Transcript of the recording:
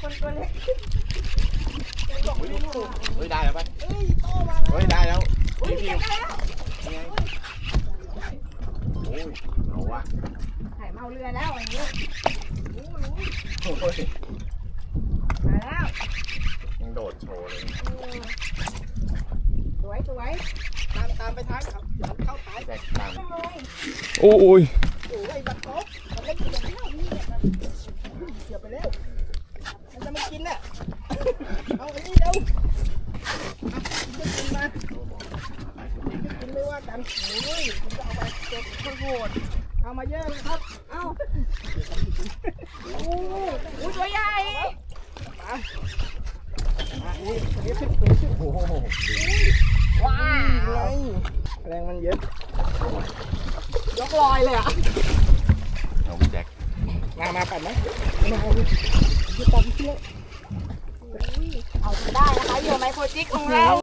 คนตัเล็กบอ้ฮ้ยได้แล้วไปเฮ้ยโอ้ยได้แล้วอุ้ยพี่ได้แล้วโอ้ยเอาวะถ่ายเมาเรือแล้วอย่างเงี้ยโอ้ยมาแล้วยังโดดโชว์เลยสวยสวยตามตามไปท้ายครับเข้าท้ายแบกตามโอ้ยโอ้ยบัตรครบเล่นอยู่ตรงนี้ จะมากินน่ะ เอาไอ้นี่เร็วเอากินมากินไม่ว่ากันโอ้ยผมจะเอาไปเก็บข้าวโพดเอามาเยอะเลยครับ เอาโอ้โหตัวใหญ่อะนี่ตัวนี้ขึ้นตัวนี้ขึ้นโอ้โหว้าวแรงมันเยอะยกลอยเลยอะ เอาพี่แจ็คมามาปัดไหมมาเอา ดิที่ตอนเที่ยงเอาจนได้นะคะเหยื่อไมโครจิกของเรา